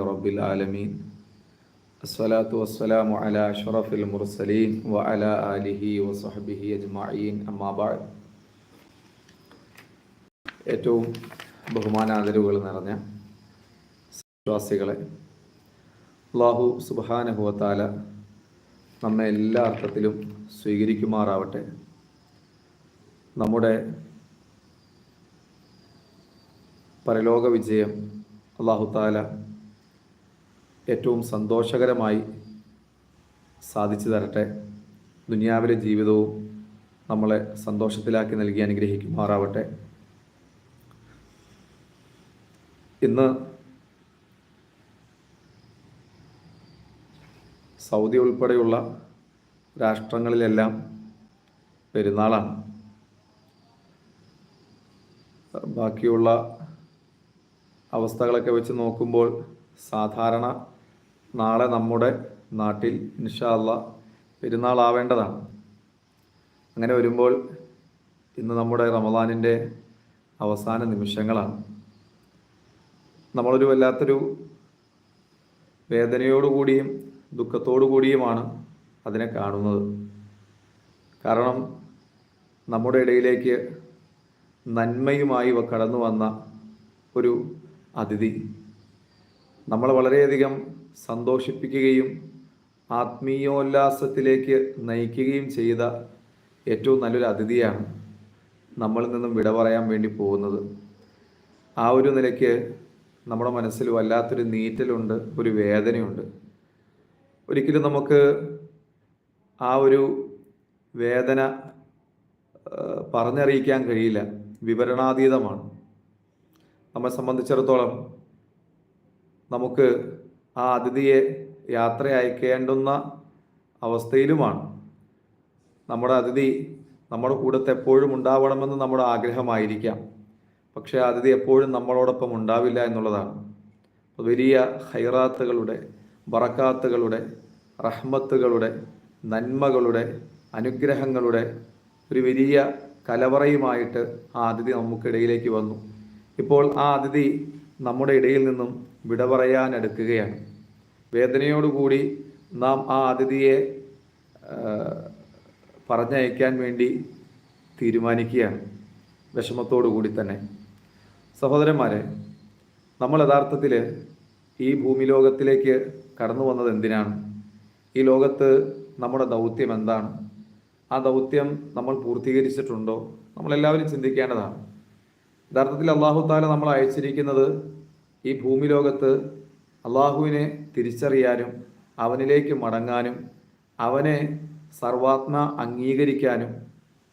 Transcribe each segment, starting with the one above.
رب العالمين الصلاة والسلام على أشرف المرسلين وعلى آله وصحبه أجمعين أما بعد ഏറ്റവും ബഹുമാനാദരവുകൾ നിറഞ്ഞ വിശ്വാസികളെ അള്ളാഹു സുബാനഹുവത്താല നമ്മെ എല്ലാ അർത്ഥത്തിലും സ്വീകരിക്കുമാറാവട്ടെ നമ്മുടെ പരലോക വിജയം അള്ളാഹു താല ഏറ്റവും സന്തോഷകരമായി സാധിച്ചു തരട്ടെ. ദുനിയാവിലെ ജീവിതവും നമ്മളെ സന്തോഷത്തിലാക്കി നൽകി അനുഗ്രഹിക്കുമാറാവട്ടെ. ഇന്ന് സൗദി ഉൾപ്പെടെയുള്ള രാഷ്ട്രങ്ങളിലെല്ലാം പെരുന്നാളാണ്. ബാക്കിയുള്ള അവസ്ഥകളൊക്കെ വെച്ച് നോക്കുമ്പോൾ സാധാരണ നാളെ നമ്മുടെ നാട്ടിൽ ഇൻഷാല്ല പെരുന്നാളാവേണ്ടതാണ്. അങ്ങനെ വരുമ്പോൾ ഇന്ന് നമ്മുടെ റമദാനിന്റെ അവസാന നിമിഷങ്ങളാണ്. നമ്മളൊരു വല്ലാത്തൊരു വേദനയോടുകൂടിയും ദുഃഖത്തോടു കൂടിയുമാണ് അതിനെ കാണുന്നത്. കാരണം നമ്മുടെ ഇടയിലേക്ക് നന്മയുമായി കടന്നു വന്ന ഒരു അതിഥി. നമ്മൾ വളരെയധികം സന്തോഷിപ്പിക്കുകയും ആത്മീയോല്ലാസത്തിലേക്ക് നയിക്കുകയും ചെയ്ത ഏറ്റവും നല്ലൊരു അതിഥിയാണ് നമ്മളിൽ നിന്നും വിട പറയാൻ വേണ്ടി പോകുന്നത്. ആ ഒരു നിലയ്ക്ക് നമ്മുടെ മനസ്സിൽ വല്ലാത്തൊരു നീറ്റലുണ്ട് ഒരു വേദനയുണ്ട്. ഒരിക്കലും നമുക്ക് ആ ഒരു വേദന പറഞ്ഞറിയിക്കാൻ കഴിയില്ല. വിവരണാതീതമാണ്. നമ്മെ സംബന്ധിച്ചിടത്തോളം നമുക്ക് ആ അതിഥിയെ യാത്ര അയക്കേണ്ടുന്ന അവസ്ഥയിലുമാണ്. നമ്മുടെ അതിഥി നമ്മുടെ കൂടത്ത് എപ്പോഴും ഉണ്ടാവണമെന്ന് നമ്മുടെ ആഗ്രഹമായിരിക്കാം. പക്ഷേ അതിഥി എപ്പോഴും നമ്മളോടൊപ്പം ഉണ്ടാവില്ല എന്നുള്ളതാണ്. വലിയ ഹൈറാത്തുകളുടെ ബറക്കാത്തുകളുടെ റഹ്മത്തുകളുടെ നന്മകളുടെ അനുഗ്രഹങ്ങളുടെ ഒരു വലിയ കലവറയുമായിട്ട് ആ അതിഥി നമുക്കിടയിലേക്ക് വന്നു. ഇപ്പോൾ ആ അതിഥി നമ്മുടെ ഇടയിൽ നിന്നും വിട പറയാനെടുക്കുകയാണ് വേദനയോടുകൂടി നാം ആ അതിഥിയെ പറഞ്ഞയക്കാൻ വേണ്ടി തീരുമാനിക്കുകയാണ്. വിഷമത്തോടു കൂടി തന്നെ. സഹോദരന്മാരെ നമ്മൾ യഥാർത്ഥത്തിൽ ഈ ഭൂമി ലോകത്തിലേക്ക് കടന്നു വന്നത് എന്തിനാണ്? ഈ ലോകത്ത് നമ്മുടെ ദൗത്യം എന്താണ്? ആ ദൗത്യം നമ്മൾ പൂർത്തീകരിച്ചിട്ടുണ്ടോ? നമ്മളെല്ലാവരും ചിന്തിക്കേണ്ടതാണ്. യഥാർത്ഥത്തിൽ അള്ളാഹു താല നമ്മൾ അയച്ചിരിക്കുന്നത് ഈ ഭൂമി ലോകത്ത് അള്ളാഹുവിനെ തിരിച്ചറിയാനും അവനിലേക്ക് മടങ്ങാനും അവനെ സർവാത്മ അംഗീകരിക്കാനും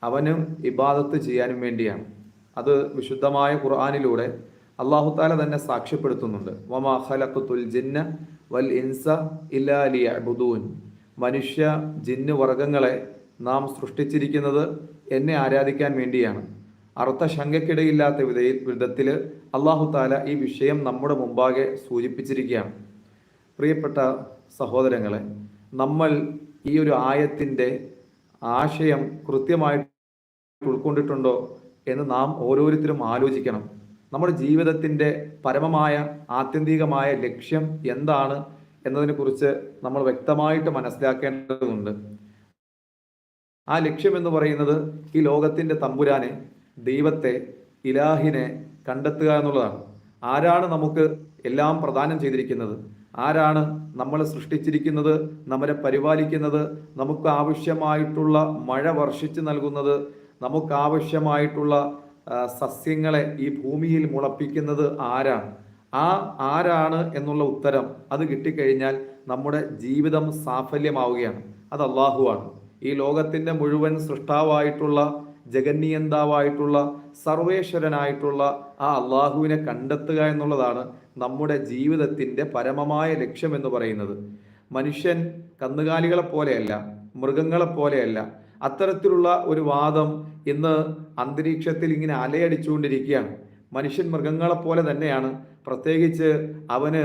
അവനും ഇബാദത്ത് ചെയ്യാനും വേണ്ടിയാണ്. അത് വിശുദ്ധമായ ഖുർആാനിലൂടെ അള്ളാഹു താല തന്നെ സാക്ഷ്യപ്പെടുത്തുന്നുണ്ട്. വമാ ഖലഖത്തുൽ ജിന്ന വൽ ഇൻസ ഇല്ലാ ലിയഅ്ബുദൂൻ. മനുഷ്യ ജിന്ന് വർഗങ്ങളെ നാം സൃഷ്ടിച്ചിരിക്കുന്നത് എന്നെ ആരാധിക്കാൻ വേണ്ടിയാണ്. അർത്ഥശങ്കയ്ക്കിടയില്ലാത്ത വിധയിൽ വിധത്തിൽ അള്ളാഹു താല ഈ വിഷയം നമ്മുടെ മുമ്പാകെ സൂചിപ്പിച്ചിരിക്കുകയാണ്. പ്രിയപ്പെട്ട സഹോദരങ്ങളെ നമ്മൾ ഈ ഒരു ആയത്തിന്റെ ആശയം കൃത്യമായിട്ട് ഉൾക്കൊണ്ടിട്ടുണ്ടോ എന്ന് നാം ഓരോരുത്തരും ആലോചിക്കണം. നമ്മുടെ ജീവിതത്തിന്റെ പരമമായ ആത്യന്തികമായ ലക്ഷ്യം എന്താണ് എന്നതിനെക്കുറിച്ച് നമ്മൾ വ്യക്തമായിട്ട് മനസ്സിലാക്കേണ്ടതുണ്ട്. ആ ലക്ഷ്യം എന്ന് പറയുന്നത് ഈ ലോകത്തിന്റെ തമ്പുരാനെ ദൈവത്തെ ഇലാഹിനെ കണ്ടെത്തുക എന്നുള്ളതാണ്. ആരാണ് നമുക്ക് എല്ലാം പ്രദാനം ചെയ്തിരിക്കുന്നത്? ആരാണ് നമ്മളെ സൃഷ്ടിച്ചിരിക്കുന്നത് നമ്മളെ പരിപാലിക്കുന്നത് നമുക്ക് ആവശ്യമായിട്ടുള്ള മഴ വർഷിച്ചു നൽകുന്നത് നമുക്ക് ആവശ്യമായിട്ടുള്ള സസ്യങ്ങളെ ഈ ഭൂമിയിൽ മുളപ്പിക്കുന്നത് ആരാണ്? ആ ആരാണ് എന്നുള്ള ഉത്തരം അത് കിട്ടിക്കഴിഞ്ഞാൽ നമ്മുടെ ജീവിതം സാഫല്യമാവുകയാണ്. അത് അള്ളാഹുവാണ് ഈ ലോകത്തിന്റെ മുഴുവൻ സൃഷ്ടാവായിട്ടുള്ള ജഗന്നിയന്താവായിട്ടുള്ള സർവേശ്വരനായിട്ടുള്ള ആ അള്ളാഹുവിനെ കണ്ടെത്തുക എന്നുള്ളതാണ് നമ്മുടെ ജീവിതത്തിന്റെ പരമമായ ലക്ഷ്യം എന്ന് പറയുന്നത്. മനുഷ്യൻ കന്നുകാലികളെ പോലെയല്ല മൃഗങ്ങളെ പോലെയല്ല. അത്തരത്തിലുള്ള ഒരു വാദം ഇന്ന് അന്തരീക്ഷത്തിൽ ഇങ്ങനെ അലയടിച്ചുകൊണ്ടിരിക്കുകയാണ്. മനുഷ്യൻ മൃഗങ്ങളെ പോലെ തന്നെയാണ്. പ്രത്യേകിച്ച് അവന്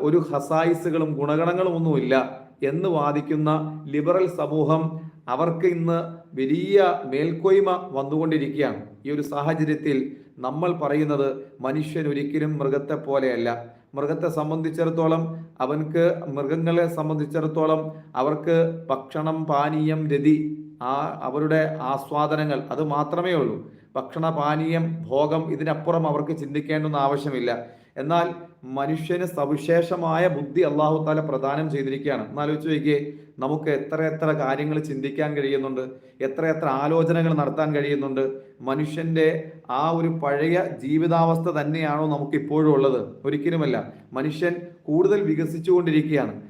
ഒരു ഹസായിസുകളും ഗുണഗണങ്ങളും ഒന്നുമില്ല. എന്ന് വാദിക്കുന്ന ലിബറൽ സമൂഹം അവർക്ക് ഇന്ന് വലിയ മേൽക്കോയ്മ വന്നുകൊണ്ടിരിക്കുകയാണ്. ഈ ഒരു സാഹചര്യത്തിൽ നമ്മൾ പറയുന്നത് മനുഷ്യൻ ഒരിക്കലും മൃഗത്തെ പോലെയല്ല. മൃഗത്തെ സംബന്ധിച്ചിടത്തോളം അവൻക്ക് മൃഗങ്ങളെ സംബന്ധിച്ചിടത്തോളം അവർക്ക് ഭക്ഷണം പാനീയം രതി ആ അവരുടെ ആസ്വാദനങ്ങൾ അത് മാത്രമേ ഉള്ളൂ. ഭക്ഷണ പാനീയം ഭോഗം ഇതിനപ്പുറം അവർക്ക് ചിന്തിക്കേണ്ടുന്ന ആവശ്യമില്ല. എന്നാൽ മനുഷ്യന് സവിശേഷമായ ബുദ്ധി അള്ളാഹു താല പ്രദാനം ചെയ്തിരിക്കുകയാണ്. എന്നാലോചിച്ച് നോക്കിയേ നമുക്ക് എത്ര എത്ര കാര്യങ്ങൾ ചിന്തിക്കാൻ കഴിയുന്നുണ്ട് എത്ര എത്ര ആലോചനകൾ നടത്താൻ കഴിയുന്നുണ്ട്. മനുഷ്യന്റെ ആ ഒരു പഴയ ജീവിതാവസ്ഥ തന്നെയാണോ നമുക്ക് ഇപ്പോഴും ഉള്ളത്? ഒരിക്കലുമല്ല. മനുഷ്യൻ കൂടുതൽ വികസിച്ചുകൊണ്ടിരിക്കുകയാണ്.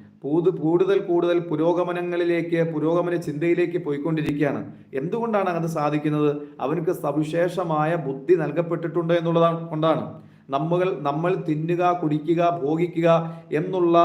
കൂടുതൽ കൂടുതൽ പുരോഗമനങ്ങളിലേക്ക് പുരോഗമന ചിന്തയിലേക്ക് പോയിക്കൊണ്ടിരിക്കുകയാണ്. എന്തുകൊണ്ടാണ് അത് സാധിക്കുന്നത്? അവനക്ക് സവിശേഷമായ ബുദ്ധി നൽകപ്പെട്ടിട്ടുണ്ട് എന്നുള്ളതാണ് കൊണ്ടാണ്. നമ്മൾ നമ്മൾ തിന്നുക കുടിക്കുക ഭോഗിക്കുക എന്നുള്ള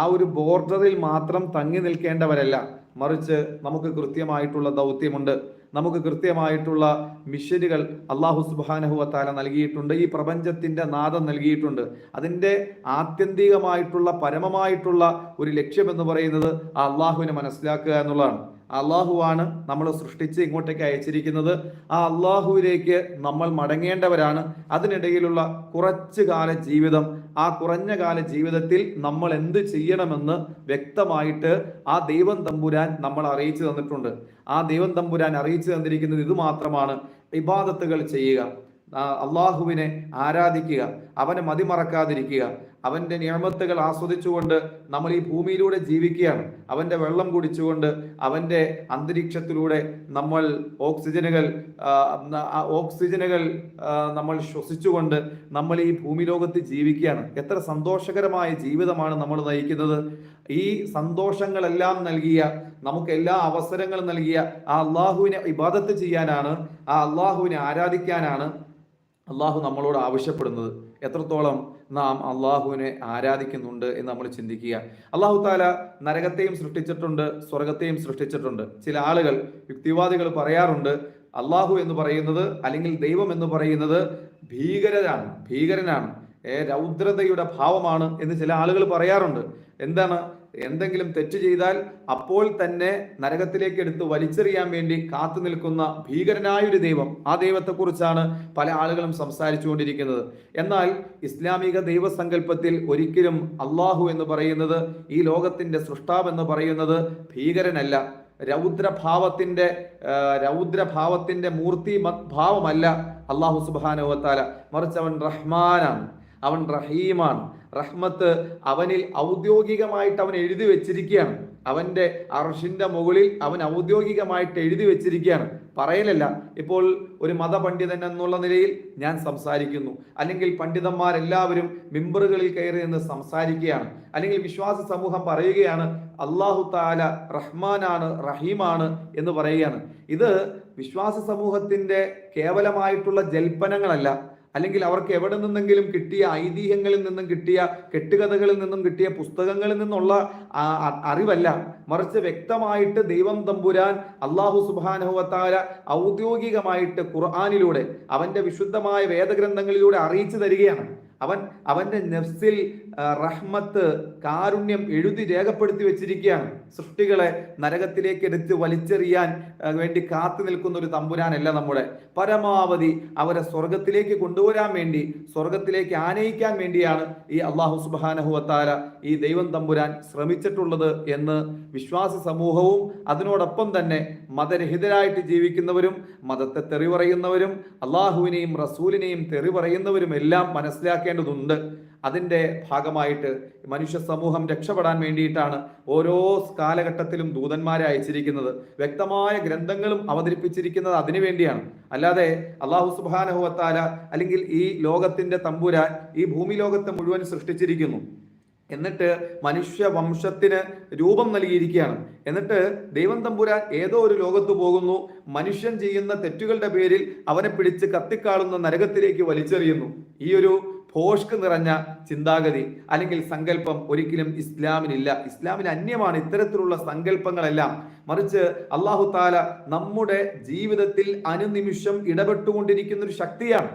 ആ ഒരു ബോർഡറിൽ മാത്രം തങ്ങി നിൽക്കേണ്ടവരല്ല. മറിച്ച് നമുക്ക് കൃത്യമായിട്ടുള്ള ദൗത്യമുണ്ട്. നമുക്ക് കൃത്യമായിട്ടുള്ള മിഷനുകൾ അള്ളാഹു സുബാനഹുവത്താല നൽകിയിട്ടുണ്ട്. ഈ പ്രപഞ്ചത്തിന്റെ നാദം നൽകിയിട്ടുണ്ട്. അതിന്റെ ആത്യന്തികമായിട്ടുള്ള പരമമായിട്ടുള്ള ഒരു ലക്ഷ്യമെന്ന് പറയുന്നത് ആ അള്ളാഹുവിനെ മനസ്സിലാക്കുക എന്നുള്ളതാണ്. അള്ളാഹുവാണ് നമ്മൾ സൃഷ്ടിച്ച് ഇങ്ങോട്ടേക്ക് അയച്ചിരിക്കുന്നത്. ആ അള്ളാഹുവിലേക്ക് നമ്മൾ മടങ്ങേണ്ടവരാണ്. അതിനിടയിലുള്ള കുറച്ച് കാല ജീവിതം ആ കുറഞ്ഞ കാല ജീവിതത്തിൽ നമ്മൾ എന്ത് ചെയ്യണമെന്ന് വ്യക്തമായിട്ട് ആ ദൈവം തമ്പുരാൻ നമ്മൾ അറിയിച്ചു തന്നിട്ടുണ്ട്. ആ ദൈവം തമ്പുരാൻ അറിയിച്ചു തന്നിരിക്കുന്നത് ഇത് മാത്രമാണ് ഇബാദത്തുകൾ ചെയ്യുക. അള്ളാഹുവിനെ ആരാധിക്കുക അവനെ മതിമറക്കാതിരിക്കുക. അവന്റെ നിയമത്തുകൾ ആസ്വദിച്ചുകൊണ്ട് നമ്മൾ ഈ ഭൂമിയിലൂടെ ജീവിക്കുകയാണ്. അവന്റെ വെള്ളം കുടിച്ചുകൊണ്ട് അവന്റെ അന്തരീക്ഷത്തിലൂടെ നമ്മൾ ഓക്സിജനുകൾ ഓക്സിജനുകൾ നമ്മൾ ശ്വസിച്ചുകൊണ്ട് നമ്മൾ ഈ ഭൂമി ലോകത്ത് ജീവിക്കുകയാണ്. എത്ര സന്തോഷകരമായ ജീവിതമാണ് നമ്മൾ നയിക്കുന്നത്. ഈ സന്തോഷങ്ങളെല്ലാം നൽകിയ നമുക്ക് എല്ലാ അവസരങ്ങളും നൽകിയ ആ അള്ളാഹുവിനെ ഇബാദത്ത് ചെയ്യാനാണ് ആ അള്ളാഹുവിനെ ആരാധിക്കാനാണ് അള്ളാഹു നമ്മളോട് ആവശ്യപ്പെടുന്നത്. എത്രത്തോളം നാം അള്ളാഹുവിനെ ആരാധിക്കുന്നുണ്ട് എന്ന് നമ്മൾ ചിന്തിക്കുക. അള്ളാഹു താല നരകത്തെയും സൃഷ്ടിച്ചിട്ടുണ്ട് സ്വർഗത്തെയും സൃഷ്ടിച്ചിട്ടുണ്ട്. ചില ആളുകൾ യുക്തിവാദികൾ പറയാറുണ്ട് അള്ളാഹു എന്ന് പറയുന്നത് അല്ലെങ്കിൽ ദൈവം എന്ന് പറയുന്നത് ഭീകരനാണ് ഭീകരനാണ് രൗദ്രതയുടെ ഭാവമാണ് എന്ന് ചില ആളുകൾ പറയാറുണ്ട്. എന്താണ് എന്തെങ്കിലും തെറ്റ് ചെയ്താൽ അപ്പോൾ തന്നെ നരകത്തിലേക്ക് എടുത്ത് വലിച്ചെറിയാൻ വേണ്ടി കാത്തു നിൽക്കുന്ന ഭീകരനായ ഒരു ദൈവം ആ ദൈവത്തെക്കുറിച്ചാണ് പല ആളുകളും സംസാരിച്ചുകൊണ്ടിരിക്കുന്നത്. എന്നാൽ ഇസ്ലാമിക ദൈവസങ്കല്പത്തിൽ ഒരിക്കലും അള്ളാഹു എന്ന് പറയുന്നത് ഈ ലോകത്തിന്റെ സൃഷ്ടാവ് എന്ന് പറയുന്നത് ഭീകരനല്ല. രൗദ്രഭാവത്തിന്റെ രൗദ്രഭാവത്തിന്റെ മൂർത്തി ഭാവമല്ല അള്ളാഹു സുബാനുവത്താല മറിച്ച് അവൻ റഹ്മാനാണ്. അവൻ റഹീമാണ്. റഹ്മത്ത് അവനിൽ ഔദ്യോഗികമായിട്ട് അവൻ എഴുതി വെച്ചിരിക്കുകയാണ്. അവന്റെ അർഷിന്റെ മുകളിൽ അവൻ ഔദ്യോഗികമായിട്ട് എഴുതി വെച്ചിരിക്കുകയാണ്. പറയലല്ല ഇപ്പോൾ ഒരു മതപണ്ഡിതൻ എന്നുള്ള നിലയിൽ ഞാൻ സംസാരിക്കുന്നു. അല്ലെങ്കിൽ പണ്ഡിതന്മാരെല്ലാവരും മിമ്പറുകളിൽ കയറി നിന്ന് സംസാരിക്കുകയാണ്. അല്ലെങ്കിൽ വിശ്വാസ സമൂഹം പറയുകയാണ് അള്ളാഹു താല റഹ്മാനാണ് റഹീമാണ് എന്ന് പറയുകയാണ്. ഇത് വിശ്വാസ സമൂഹത്തിന്റെ കേവലമായിട്ടുള്ള ജൽപ്പനങ്ങളല്ല. അല്ലെങ്കിൽ അവർക്ക് എവിടെ നിന്നെങ്കിലും കിട്ടിയ ഐതിഹ്യങ്ങളിൽ നിന്നും കിട്ടിയ കെട്ടുകഥകളിൽ നിന്നും കിട്ടിയ പുസ്തകങ്ങളിൽ നിന്നുള്ള അറിവല്ല. മറിച്ച് വ്യക്തമായിട്ട് ദൈവം തമ്പുരാൻ അള്ളാഹു സുബാനഹുവത്താര ഔദ്യോഗികമായിട്ട് ഖുർആാനിലൂടെ അവന്റെ വിശുദ്ധമായ വേദഗ്രന്ഥങ്ങളിലൂടെ അറിയിച്ചു തരികയാണ്. അവൻ അവന്റെ നെഫ്സിൽ റഹ്മത്ത് കാരുണ്യം എഴുതി രേഖപ്പെടുത്തി വെച്ചിരിക്കുകയാണ്. സൃഷ്ടികളെ നരകത്തിലേക്ക് എടുത്ത് വലിച്ചെറിയാൻ വേണ്ടി കാത്തു നിൽക്കുന്ന ഒരു തമ്പുരാനല്ല നമ്മുടെ പരമാവധി അവരെ സ്വർഗത്തിലേക്ക് കൊണ്ടുവരാൻ വേണ്ടി സ്വർഗത്തിലേക്ക് ആനയിക്കാൻ വേണ്ടിയാണ് ഈ അള്ളാഹു സുബാനഹുവത്താര ഈ ദൈവം തമ്പുരാൻ ശ്രമിച്ചിട്ടുള്ളത് എന്ന് വിശ്വാസ സമൂഹവും അതിനോടൊപ്പം തന്നെ മതരഹിതരായിട്ട് ജീവിക്കുന്നവരും മതത്തെ തെറി പറയുന്നവരും അള്ളാഹുവിനെയും റസൂലിനെയും തെറി പറയുന്നവരും എല്ലാം മനസ്സിലാക്കേണ്ടതുണ്ട്. അതിന്റെ ഭാഗമായിട്ട് മനുഷ്യ സമൂഹം രക്ഷപ്പെടാൻ വേണ്ടിയിട്ടാണ് ഓരോ കാലഘട്ടത്തിലും ദൂതന്മാരെ അയച്ചിരിക്കുന്നത്. വ്യക്തമായ ഗ്രന്ഥങ്ങളും അവതരിപ്പിച്ചിരിക്കുന്നത് അതിനു വേണ്ടിയാണ്. അല്ലാതെ അള്ളാഹു സുബാനഹുവത്താല അല്ലെങ്കിൽ ഈ ലോകത്തിന്റെ തമ്പുരാൻ ഈ ഭൂമി ലോകത്തെ മുഴുവൻ സൃഷ്ടിച്ചിരിക്കുന്നു. എന്നിട്ട് മനുഷ്യ വംശത്തിന് രൂപം നൽകിയിരിക്കുകയാണ്. എന്നിട്ട് ദൈവം തമ്പുരാൻ ഏതോ ഒരു ലോകത്ത് പോകുന്നു. മനുഷ്യൻ ചെയ്യുന്ന തെറ്റുകളുടെ പേരിൽ അവനെ പിടിച്ച് കത്തിക്കാളുന്ന നരകത്തിലേക്ക് വലിച്ചെറിയുന്നു. ഈ ഒരു ഭോഷ്ക് നിറഞ്ഞ ചിന്താഗതി അല്ലെങ്കിൽ സങ്കല്പം ഒരിക്കലും ഇസ്ലാമിനില്ല. ഇസ്ലാമിന് അന്യമാണ് ഇത്തരത്തിലുള്ള സങ്കല്പങ്ങളെല്ലാം. മറിച്ച് അള്ളാഹു താല നമ്മുടെ ജീവിതത്തിൽ അനുനിമിഷം ഇടപെട്ടുകൊണ്ടിരിക്കുന്ന ഒരു ശക്തിയാണ്.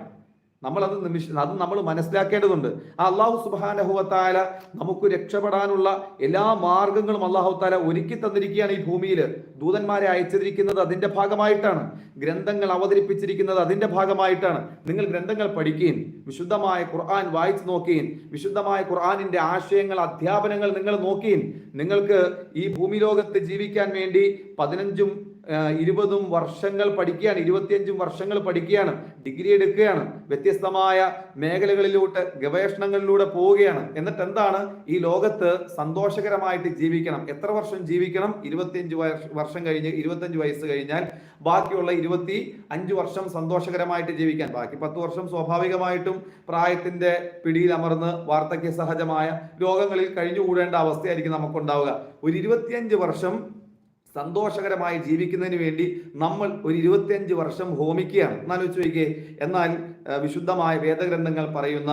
നമ്മൾ അത് നിമിഷ അത് നമ്മൾ മനസ്സിലാക്കേണ്ടതുണ്ട്. ആ അള്ളാഹു സുബാനഹുവത്താല നമുക്ക് രക്ഷപ്പെടാനുള്ള എല്ലാ മാർഗങ്ങളും അള്ളാഹു താല ഒരുക്കി തന്നിരിക്കുകയാണ് ഈ ഭൂമിയിൽ. ദൂതന്മാരെ അയച്ചിരിക്കുന്നത് അതിന്റെ ഭാഗമായിട്ടാണ്. ഗ്രന്ഥങ്ങൾ അവതരിപ്പിച്ചിരിക്കുന്നത് അതിന്റെ ഭാഗമായിട്ടാണ്. നിങ്ങൾ ഗ്രന്ഥങ്ങൾ പഠിക്കുകയും വിശുദ്ധമായ ഖുർആൻ വായിച്ചു നോക്കുകയും വിശുദ്ധമായ ഖുർആനിന്റെ ആശയങ്ങൾ അധ്യാപനങ്ങൾ നിങ്ങൾ നോക്കുകയും നിങ്ങൾക്ക് ഈ ഭൂമി ലോകത്ത് ജീവിക്കാൻ വേണ്ടി പതിനഞ്ചും ഇരുപതും വർഷങ്ങൾ പഠിക്കുകയാണ് ഇരുപത്തിയഞ്ചും വർഷങ്ങൾ പഠിക്കുകയാണ് ഡിഗ്രി എടുക്കുകയാണ് വ്യത്യസ്തമായ മേഖലകളിലൂടെ ഗവേഷണങ്ങളിലൂടെ പോവുകയാണ്. എന്നിട്ട് എന്താണ്? ഈ ലോകത്ത് സന്തോഷകരമായിട്ട് ജീവിക്കണം. എത്ര വർഷം ജീവിക്കണം? ഇരുപത്തിയഞ്ച് വർഷം കഴിഞ്ഞ് ഇരുപത്തിയഞ്ച് വയസ്സ് കഴിഞ്ഞാൽ ബാക്കിയുള്ള ഇരുപത്തി അഞ്ച് വർഷം സന്തോഷകരമായിട്ട് ജീവിക്കാൻ. ബാക്കി പത്ത് വർഷം സ്വാഭാവികമായിട്ടും പ്രായത്തിന്റെ പിടിയിൽ അമർന്ന് വാർദ്ധക്യ സഹജമായ രോഗങ്ങളിൽ കഴിഞ്ഞുകൂടേണ്ട അവസ്ഥയായിരിക്കും നമുക്കുണ്ടാവുക. ഒരു ഇരുപത്തിയഞ്ച് വർഷം സന്തോഷകരമായി ജീവിക്കുന്നതിന് വേണ്ടി നമ്മൾ ഒരു ഇരുപത്തിയഞ്ച് വർഷം ഹോമിക്കുകയാണ്. എന്നാലോചിച്ച് നോക്കിയേ എന്നാൽ വിശുദ്ധമായ വേദഗ്രന്ഥങ്ങൾ പറയുന്ന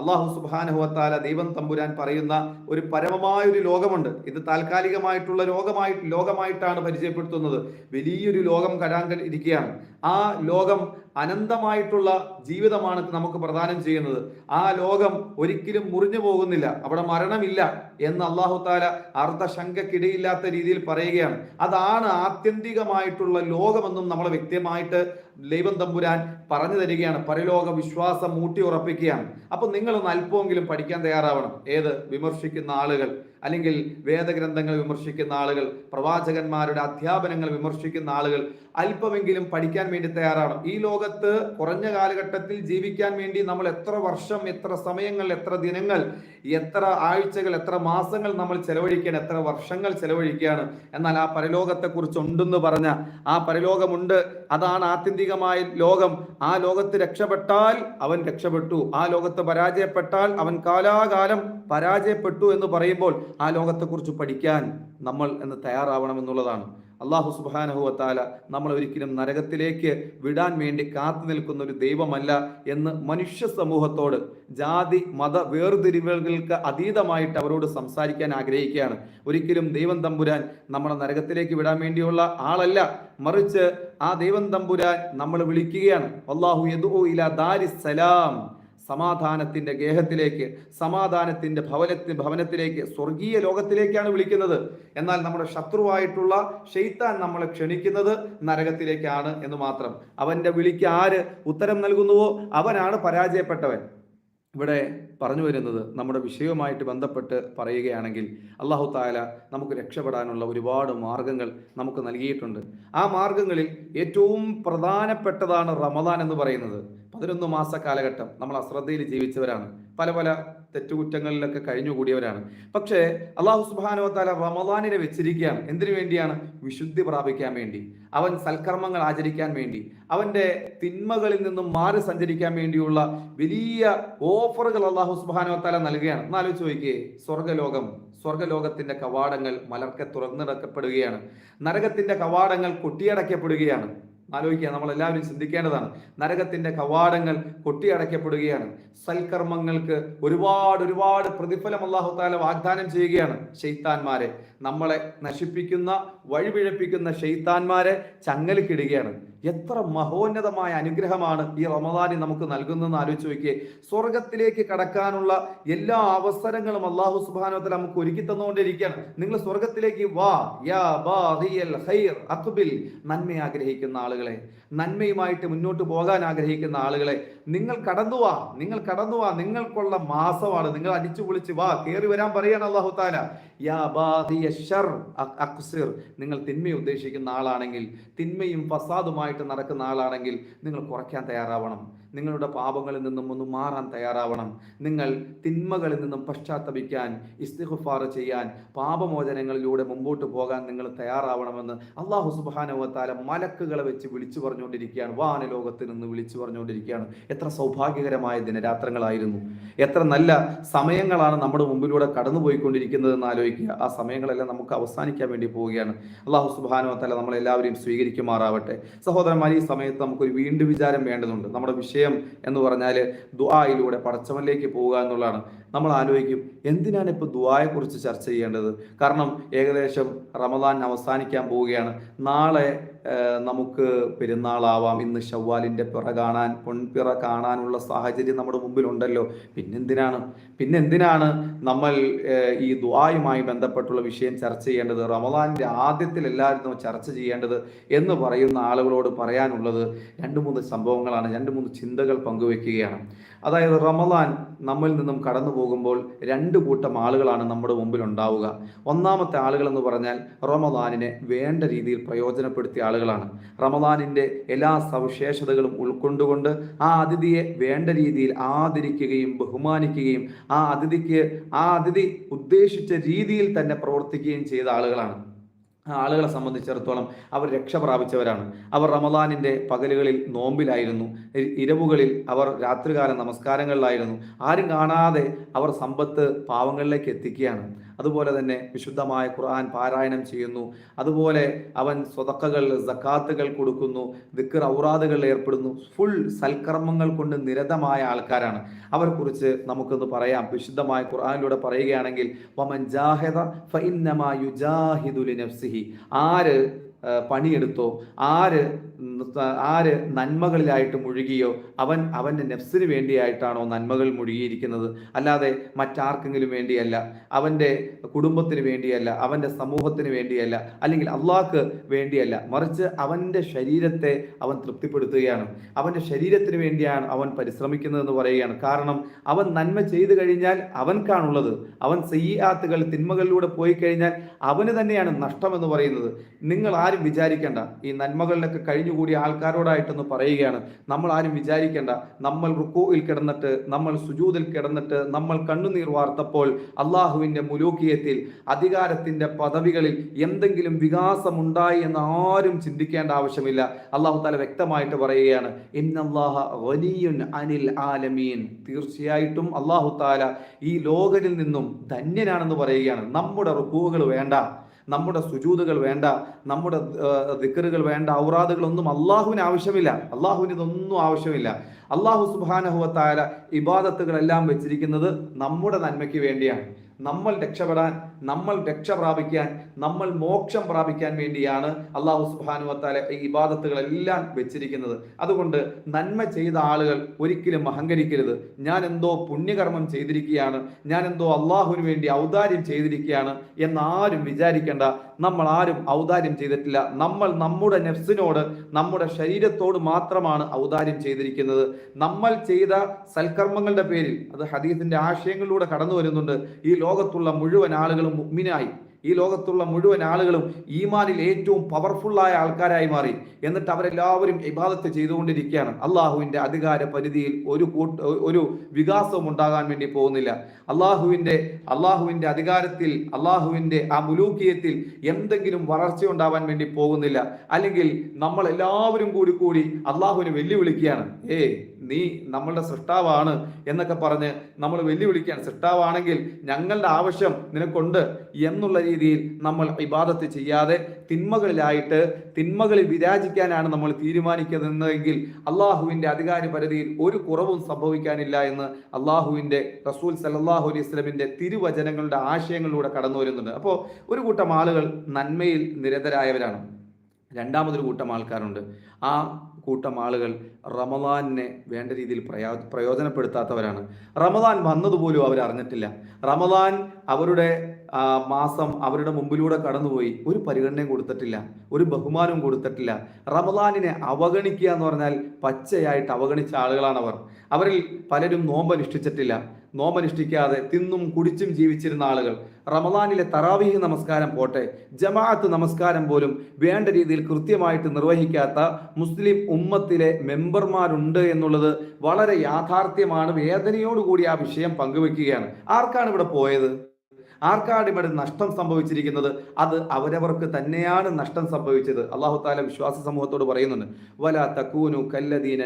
അള്ളാഹു സുബാനുഹത്താല ദൈവം തമ്പുരാൻ പറയുന്ന ഒരു പരമമായ ഒരു ലോകമുണ്ട്. ഇത് താൽക്കാലികമായിട്ടുള്ള ലോകമായി ലോകമായിട്ടാണ് പരിചയപ്പെടുത്തുന്നത്. വലിയൊരു ലോകം കരാൻ ഇരിക്കുകയാണ്. ആ ലോകം അനന്തമായിട്ടുള്ള ജീവിതമാണ് നമുക്ക് പ്രദാനം ചെയ്യുന്നത്. ആ ലോകം ഒരിക്കലും മുറിഞ്ഞു പോകുന്നില്ല. അവിടെ മരണമില്ല എന്ന് അള്ളാഹു താല അർദ്ധശങ്കക്കിടയില്ലാത്ത രീതിയിൽ പറയുകയാണ്. അതാണ് ആത്യന്തികമായിട്ടുള്ള ലോകമെന്നും നമ്മൾ വ്യക്തമായിട്ട് ദൈവം തമ്പുരാൻ പറഞ്ഞു തരികയാണ്. പരലോക വിശ്വാസം ഊട്ടി ഉറപ്പിക്കുകയാണ് അപ്പൊ നിങ്ങളൊന്ന് അല്പമെങ്കിലും പഠിക്കാൻ തയ്യാറാവണം. ഏത്? വിമർശിക്കുന്ന ആളുകൾ. അല്ലെങ്കിൽ വേദഗ്രന്ഥങ്ങൾ വിമർശിക്കുന്ന ആളുകൾ പ്രവാചകന്മാരുടെ അധ്യാപനങ്ങൾ വിമർശിക്കുന്ന ആളുകൾ അല്പമെങ്കിലും പഠിക്കാൻ വേണ്ടി തയ്യാറാണ്. ഈ ലോകത്ത് കുറഞ്ഞ കാലഘട്ടത്തിൽ ജീവിക്കാൻ വേണ്ടി നമ്മൾ എത്ര വർഷം എത്ര സമയങ്ങൾ എത്ര ദിനങ്ങൾ എത്ര ആഴ്ചകൾ എത്ര മാസങ്ങൾ നമ്മൾ ചെലവഴിക്കുകയാണ് എത്ര വർഷങ്ങൾ ചെലവഴിക്കുകയാണ്. എന്നാൽ ആ പരലോകത്തെക്കുറിച്ച് ഉണ്ടെന്ന് പറഞ്ഞ ആ പരലോകമുണ്ട്. അതാണ് ആത്യന്തികമായ ലോകം. ആ ലോകത്ത് രക്ഷപ്പെട്ടാൽ അവൻ രക്ഷപ്പെട്ടു. ആ ലോകത്ത് പരാജയപ്പെട്ടാൽ അവൻ കാലാകാലം പരാജയപ്പെട്ടു എന്ന് പറയുമ്പോൾ ആ ലോകത്തെക്കുറിച്ച് പഠിക്കാൻ നമ്മൾ എന്ന് തയ്യാറാവണമെന്നുള്ളതാണ് അള്ളാഹു സുബാനഹുവത്താല നമ്മൾ ഒരിക്കലും നരകത്തിലേക്ക് വിടാൻ വേണ്ടി കാത്തു നിൽക്കുന്ന ഒരു ദൈവമല്ല എന്ന് മനുഷ്യ സമൂഹത്തോട് ജാതി മത വേർതിരിവുകൾക്ക് അതീതമായിട്ട് അവരോട് സംസാരിക്കാൻ ആഗ്രഹിക്കുകയാണ്. ഒരിക്കലും ദൈവം തമ്പുരാൻ നമ്മളെ നരകത്തിലേക്ക് വിടാൻ വേണ്ടിയുള്ള ആളല്ല. മറിച്ച് ആ ദൈവം തമ്പുരാൻ നമ്മൾ വിളിക്കുകയാണ്. അള്ളാഹു യദു ഇല ദാരിസലാം സമാധാനത്തിന്റെ ഗേഹത്തിലേക്ക് സമാധാനത്തിന്റെ ഭവനത്തിന് ഭവനത്തിലേക്ക് സ്വർഗീയ ലോകത്തിലേക്കാണ് വിളിക്കുന്നത്. എന്നാൽ നമ്മുടെ ശത്രുവായിട്ടുള്ള ഷെയ്ത്താൻ നമ്മളെ ക്ഷണിക്കുന്നത് നരകത്തിലേക്കാണ് എന്ന് മാത്രം. അവന്റെ വിളിക്ക് ആര് ഉത്തരം നൽകുന്നുവോ? അവനാണ് പരാജയപ്പെട്ടവൻ. ഇവിടെ പറഞ്ഞു വരുന്നത് നമ്മുടെ വിഷയവുമായിട്ട് ബന്ധപ്പെട്ട് പറയുകയാണെങ്കിൽ അള്ളാഹു താല നമുക്ക് രക്ഷപ്പെടാനുള്ള ഒരുപാട് മാർഗങ്ങൾ നമുക്ക് നൽകിയിട്ടുണ്ട്. ആ മാർഗങ്ങളിൽ ഏറ്റവും പ്രധാനപ്പെട്ടതാണ് റമദാൻ എന്ന് പറയുന്നത്. പതിനൊന്ന് മാസ കാലഘട്ടം നമ്മൾ അശ്രദ്ധയിൽ ജീവിച്ചവരാണ്. പല പല തെറ്റുകുറ്റങ്ങളിലൊക്കെ കഴിഞ്ഞുകൂടിയവരാണ്. പക്ഷേ അള്ളാഹു സുബാനോ താല റമദാനിനെ വെച്ചിരിക്കുകയാണ്. എന്തിനു വേണ്ടിയാണ്? വിശുദ്ധി പ്രാപിക്കാൻ വേണ്ടി. അവൻ സൽക്കർമ്മങ്ങൾ ആചരിക്കാൻ വേണ്ടി. അവന്റെ തിന്മകളിൽ നിന്നും മാറി സഞ്ചരിക്കാൻ വേണ്ടിയുള്ള വലിയ ഓഫറുകൾ അള്ളാഹു സുബാനോ താല നൽകുകയാണ്. എന്നാലോചിച്ച് ചോദിക്കേ സ്വർഗലോകം സ്വർഗലോകത്തിന്റെ കവാടങ്ങൾ മലർക്കെ തുറന്നിടക്കപ്പെടുകയാണ്. നരകത്തിന്റെ കവാടങ്ങൾ കൊട്ടിയടക്കപ്പെടുകയാണ് ആലോചിക്കുക നമ്മൾ എല്ലാവരും ചിന്തിക്കേണ്ടതാണ്. നരകത്തിന്റെ കവാടങ്ങൾ കൊട്ടിയടയ്ക്കപ്പെടുകയാണ്. സൽക്കർമ്മങ്ങൾക്ക് ഒരുപാട് ഒരുപാട് പ്രതിഫലം അള്ളാഹു താല വാഗ്ദാനം ചെയ്യുകയാണ് ഷെയ്ത്താന്മാരെ നമ്മളെ നശിപ്പിക്കുന്ന വഴിപിഴപ്പിക്കുന്ന ഷെയ്ത്താന്മാരെ ചങ്ങലിക്കിടുകയാണ്. എത്ര മഹോന്നതമായ അനുഗ്രഹമാണ് ഈ റമദാനി നമുക്ക് നൽകുന്നതെന്ന് ആലോചിച്ച് നോക്കിയേ. സ്വർഗത്തിലേക്ക് കടക്കാനുള്ള എല്ലാ അവസരങ്ങളും അള്ളാഹു സുബാനോത്തല നമുക്ക് ഒരുക്കി തന്നുകൊണ്ടിരിക്കുകയാണ്. നിങ്ങൾ സ്വർഗത്തിലേക്ക് വാ യാ ഖൈർ അക്ബിൽ നന്മ ആഗ്രഹിക്കുന്ന ആളുകളെ. നന്മയുമായിട്ട് മുന്നോട്ട് പോകാൻ ആഗ്രഹിക്കുന്ന ആളുകളെ നിങ്ങൾ കടന്നു വാ നിങ്ങൾ കടന്നു വാ നിങ്ങൾക്കുള്ള മാസമാണ് നിങ്ങൾ അടിച്ചു പൊളിച്ച് വാ കയറി വരാൻ പറയാണ് അള്ളാഹു താല നിങ്ങൾ തിന്മ ഉദ്ദേശിക്കുന്ന ആളാണെങ്കിൽ തിന്മയും ഫസാദുമായിട്ട് നടക്കുന്ന ആളാണെങ്കിൽ നിങ്ങൾ കുറയ്ക്കാൻ തയ്യാറാവണം. നിങ്ങളുടെ പാപങ്ങളിൽ നിന്നും ഒന്ന് മാറാൻ തയ്യാറാവണം. നിങ്ങൾ തിന്മകളിൽ നിന്നും പശ്ചാത്തപിക്കാൻ ഇസ്തിഹുഫാർ ചെയ്യാൻ പാപമോചനങ്ങളിലൂടെ മുമ്പോട്ട് പോകാൻ നിങ്ങൾ തയ്യാറാവണമെന്ന് അള്ളാഹു സുബാനുവത്താല മലക്കുകളെ വെച്ച് വിളിച്ചു പറഞ്ഞുകൊണ്ടിരിക്കുകയാണ്. വാന ലോകത്തിൽ നിന്ന് വിളിച്ചു പറഞ്ഞുകൊണ്ടിരിക്കുകയാണ്. എത്ര സൗഭാഗ്യകരമായ ദിനരാത്രങ്ങളായിരുന്നു. എത്ര നല്ല സമയങ്ങളാണ് നമ്മുടെ മുമ്പിലൂടെ കടന്നുപോയിക്കൊണ്ടിരിക്കുന്നത് എന്ന് ആലോചിക്കുക. ആ സമയങ്ങളെല്ലാം നമുക്ക് അവസാനിക്കാൻ വേണ്ടി പോവുകയാണ്. അള്ളാഹു സുബാനുവത്താല നമ്മളെല്ലാവരെയും സ്വീകരിക്കുമാറാവട്ടെ. സഹോദരന്മാർ ഈ സമയത്ത് നമുക്കൊരു വീണ്ടും വിചാരം വേണ്ടതുണ്ട്. നമ്മുടെ വിഷയം വിഷയം എന്ന് പറഞ്ഞാൽ ദുആയിലൂടെ പടച്ചവനിലേക്ക് പോവുക എന്നുള്ളതാണ്. നമ്മൾ ആലോചിക്കും എന്തിനാണ് ഇപ്പോൾ ദുആയെക്കുറിച്ച് ചർച്ച ചെയ്യേണ്ടത്? കാരണം ഏകദേശം റമദാൻ അവസാനിക്കാൻ പോവുകയാണ്. നാളെ നമുക്ക് പെരുന്നാളാവാം. ഇന്ന് ഷവ്വാലിന്റെ പിറ കാണാൻ പൊൻപിറ കാണാനുള്ള സാഹചര്യം നമ്മുടെ മുമ്പിലുണ്ടല്ലോ. പിന്നെന്തിനാണ്? പിന്നെന്തിനാണ് നമ്മൾ ഈ ദുആയുമായി ബന്ധപ്പെട്ടുള്ള വിഷയം ചർച്ച ചെയ്യേണ്ടത്? റമദാനിന്റെ ആദ്യത്തിൽ എല്ലാവരും ചർച്ച ചെയ്യേണ്ടത് എന്ന് പറയുന്ന ആളുകളോട് പറയാനുള്ളത് രണ്ട് മൂന്ന് സംഭവങ്ങളാണ്. രണ്ട് മൂന്ന് ചിന്തകൾ പങ്കുവെക്കുകയാണ്. അതായത് റമദാൻ നമ്മിൽ നിന്നും കടന്നു പോകുമ്പോൾ രണ്ട് കൂട്ടം ആളുകളാണ് നമ്മുടെ മുമ്പിൽ ഉണ്ടാവുക. ഒന്നാമത്തെ ആളുകൾ എന്ന് പറഞ്ഞാൽ റമദാനിനെ വേണ്ട രീതിയിൽ പ്രയോജനപ്പെടുത്തിയ ആളുകളാണ്. റമദാനിന്റെ എല്ലാ സവിശേഷതകളും ഉൾക്കൊണ്ടുകൊണ്ട് ആ അതിഥിയെ വേണ്ട രീതിയിൽ ആദരിക്കുകയും ബഹുമാനിക്കുകയും ആ അതിഥിക്ക് ആ അതിഥി ഉദ്ദേശിച്ച രീതിയിൽ തന്നെ പ്രവർത്തിക്കുകയും ചെയ്ത ആളുകളാണ്. ആളുകളെ സംബന്ധിച്ചിടത്തോളം അവർ രക്ഷ പ്രാപിച്ചവരാണ്. അവർ റമദാനിന്റെ പകലുകളിൽ നോമ്പിലായിരുന്നു. ഇരവുകളിൽ അവർ രാത്രികാല നമസ്കാരങ്ങളിലായിരുന്നു. ആരും കാണാതെ അവർ സമ്പത്ത് പാവങ്ങളിലേക്ക് എത്തിക്കുകയാണ്. അതുപോലെ തന്നെ വിശുദ്ധമായ ഖുർആൻ പാരായണം ചെയ്യുന്നു. അതുപോലെ അവൻ സ്വതക്കകൾ സക്കാത്തുകൾ കൊടുക്കുന്നു. ദിക്കർ ഔറാദുകൾ ഏർപ്പെടുന്നു. ഫുൾ സൽക്കർമ്മങ്ങൾ കൊണ്ട് നിരതമായ ആൾക്കാരാണ്. അവർക്കുറിച്ച് നമുക്കൊന്ന് പറയാം. വിശുദ്ധമായ ഖുർആനിലൂടെ പറയുകയാണെങ്കിൽ ആര് പണിയെടുത്തോ ആര് ആര് നന്മകളിലായിട്ട് മുഴുകിയോ അവൻ അവന്റെ നെഫ്സിന് വേണ്ടിയായിട്ടാണോ നന്മകൾ മുഴുകിയിരിക്കുന്നത്. അല്ലാതെ മറ്റാർക്കെങ്കിലും വേണ്ടിയല്ല. അവന്റെ കുടുംബത്തിന് വേണ്ടിയല്ല അവന്റെ സമൂഹത്തിന് വേണ്ടിയല്ല അല്ലെങ്കിൽ അള്ളാഹ്ക്ക് വേണ്ടിയല്ല. മറിച്ച് അവന്റെ ശരീരത്തെ അവൻ തൃപ്തിപ്പെടുത്തുകയാണ്. അവന്റെ ശരീരത്തിന് വേണ്ടിയാണ് അവൻ പരിശ്രമിക്കുന്നതെന്ന് പറയുകയാണ്. കാരണം അവൻ നന്മ ചെയ്തു കഴിഞ്ഞാൽ അവൻക്കാണുള്ളത്. അവൻ സയ്യാത്തുകൾ തിന്മകളിലൂടെ പോയി കഴിഞ്ഞാൽ അവന് തന്നെയാണ് നഷ്ടം എന്ന് പറയുന്നത്. നിങ്ങൾ ആരും വിചാരിക്കേണ്ട. ഈ നന്മകളിലൊക്കെ കഴിഞ്ഞുകൂടിയ ആൾക്കാരോടായിട്ടൊന്ന് പറയുകയാണ്. നമ്മൾ ആരും വിചാരിക്കേണ്ട. നമ്മൾ റുക്കോയിൽ കിടന്നിട്ട് നമ്മൾ സുജൂതിൽ കിടന്നിട്ട് നമ്മൾ കണ്ണുനീർ വാർത്തപ്പോൾ അള്ളാഹുവിന്റെ മുലൂക്കിയത്തിൽ അധികാരത്തിന്റെ പദവികളിൽ എന്തെങ്കിലും വികാസമുണ്ടായി എന്ന് ആരും ചിന്തിക്കേണ്ട ആവശ്യമില്ല. അള്ളാഹു താല വ്യക്തമായിട്ട് പറയുകയാണ് അനിൽ ആലമീൻ. തീർച്ചയായിട്ടും അള്ളാഹു താല ഈ ലോകനിൽ നിന്നും ധന്യനാണെന്ന് പറയുകയാണ്. നമ്മുടെ റുക്കൂകൾ വേണ്ട. നമ്മുടെ സുജൂതുകൾ വേണ്ട നമ്മുടെ ദിക്കറുകൾ വേണ്ട ഔറാദുകളൊന്നും അള്ളാഹുവിന് ആവശ്യമില്ല. അള്ളാഹുവിന് ഇതൊന്നും ആവശ്യമില്ല. അള്ളാഹു സുബാനഹുവത്തായ ഇബാദത്തുകളെല്ലാം വെച്ചിരിക്കുന്നത് നമ്മുടെ നന്മയ്ക്ക് വേണ്ടിയാണ്. നമ്മൾ രക്ഷപ്പെടാൻ നമ്മൾ രക്ഷ പ്രാപിക്കാൻ നമ്മൾ മോക്ഷം പ്രാപിക്കാൻ വേണ്ടിയാണ് അള്ളാഹു സുബാനു വത്താല ഈ ഇബാദത്തുകളെല്ലാം വെച്ചിരിക്കുന്നത്. അതുകൊണ്ട് നന്മ ചെയ്ത ആളുകൾ ഒരിക്കലും അഹങ്കരിക്കരുത്. ഞാൻ എന്തോ പുണ്യകർമ്മം ചെയ്തിരിക്കുകയാണ് ഞാൻ എന്തോ അള്ളാഹുവിന് വേണ്ടി ഔദാര്യം ചെയ്തിരിക്കുകയാണ് എന്നാരും വിചാരിക്കേണ്ട. നമ്മൾ ആരും ഔദാര്യം ചെയ്തിട്ടില്ല. നമ്മൾ നമ്മുടെ നെഫ്സിനോട് നമ്മുടെ ശരീരത്തോട് മാത്രമാണ് ഔദാര്യം ചെയ്തിരിക്കുന്നത്. നമ്മൾ ചെയ്ത സൽക്കർമ്മങ്ങളുടെ പേരിൽ അത് ഹദീസിന്റെ ആശയങ്ങളിലൂടെ കടന്നു വരുന്നുണ്ട് ഈ ലോകത്തുള്ള മുഴുവൻ ആളുകളും മുഗ്മിനായി ഈ ലോകത്തുള്ള മുഴുവൻ ആളുകളും ഈമാനിൽ ഏറ്റവും പവർഫുള്ളായ ആൾക്കാരായി മാറി. എന്നിട്ട് അവരെല്ലാവരും ഇബാദത്ത് ചെയ്തുകൊണ്ടിരിക്കുകയാണ്. അള്ളാഹുവിന്റെ അധികാര പരിധിയിൽ ഒരു കൂട്ട ഒരു വികാസവും ഉണ്ടാകാൻ വേണ്ടി പോകുന്നില്ല. അള്ളാഹുവിന്റെ അള്ളാഹുവിന്റെ അധികാരത്തിൽ അള്ളാഹുവിന്റെ ആ മുലൂക്കിയത്തിൽ എന്തെങ്കിലും വളർച്ച ഉണ്ടാവാൻ വേണ്ടി പോകുന്നില്ല. അല്ലെങ്കിൽ നമ്മൾ എല്ലാവരും കൂടി കൂടി അള്ളാഹുവിനെ വെല്ലുവിളിക്കുകയാണ്. ഏ നീ നമ്മളുടെ സൃഷ്ടാവാണ് എന്നൊക്കെ പറഞ്ഞ് നമ്മൾ വെല്ലുവിളിക്കുകയാണ്. സൃഷ്ടാവാണെങ്കിൽ ഞങ്ങളുടെ ആവശ്യം നിനക്കുണ്ട് എന്നുള്ള രീതിയിൽ നമ്മൾ ഇബാദത്ത് ചെയ്യാതെ തിന്മകളിലായിട്ട് തിന്മകളിൽ വിരാജിക്കാനാണ് നമ്മൾ തീരുമാനിക്കുന്നതെങ്കിൽ അള്ളാഹുവിന്റെ അധികാര പരിധിയിൽ ഒരു കുറവും സംഭവിക്കാനില്ല എന്ന് അള്ളാഹുവിന്റെ റസൂൽ സലല്ലാഹു അലൈഹി സ്വലമിന്റെ തിരുവചനങ്ങളുടെ ആശയങ്ങളിലൂടെ കടന്നു വരുന്നുണ്ട് അപ്പോൾ ഒരു കൂട്ടം ആളുകൾ നന്മയിൽ നിരതരായവരാണ്. രണ്ടാമതൊരു കൂട്ടം ആൾക്കാരുണ്ട്. ആ കൂട്ടം ആളുകൾ റമദാനിനെ വേണ്ട രീതിയിൽ പ്രയോ പ്രയോജനപ്പെടുത്താത്തവരാണ്. റമദാൻ വന്നതുപോലും അവർ അറിഞ്ഞിട്ടില്ല. റമദാൻ അവരുടെ മാസം അവരുടെ മുമ്പിലൂടെ കടന്നുപോയി. ഒരു പരിഗണനയും കൊടുത്തിട്ടില്ല. ഒരു ബഹുമാനവും കൊടുത്തിട്ടില്ല. റമദാനിനെ അവഗണിക്കുക എന്ന് പറഞ്ഞാൽ പച്ചയായിട്ട് അവഗണിച്ച ആളുകളാണ് അവർ അവരിൽ പലരും നോമ്പനുഷ്ഠിച്ചിട്ടില്ല. നോമനുഷ്ഠിക്കാതെ തിന്നും കുടിച്ചും ജീവിച്ചിരുന്ന ആളുകൾ റമദാനിലെ തറാവീഹ് നമസ്കാരം പോട്ടെ ജമാഅത്ത് നമസ്കാരം പോലും വേണ്ട രീതിയിൽ കൃത്യമായിട്ട് നിർവഹിക്കാത്ത മുസ്ലിം ഉമ്മത്തിലെ മെമ്പർമാരുണ്ട് എന്നുള്ളത് വളരെ യാഥാർത്ഥ്യമാണ്. വേദനയോടുകൂടി ആ വിഷയം പങ്കുവെക്കുകയാണ് ആർക്കാണ് ഇവിടെ പോയത്? ആർക്കാണ് ഇവിടെ നഷ്ടം സംഭവിച്ചിരിക്കുന്നത്? അത് അവരവർക്ക് തന്നെയാണ് നഷ്ടം സംഭവിച്ചത്. അള്ളാഹു താല വിശ്വാസ സമൂഹത്തോട് പറയുന്നുണ്ട് വല തക്കൂനു കല്ലദീന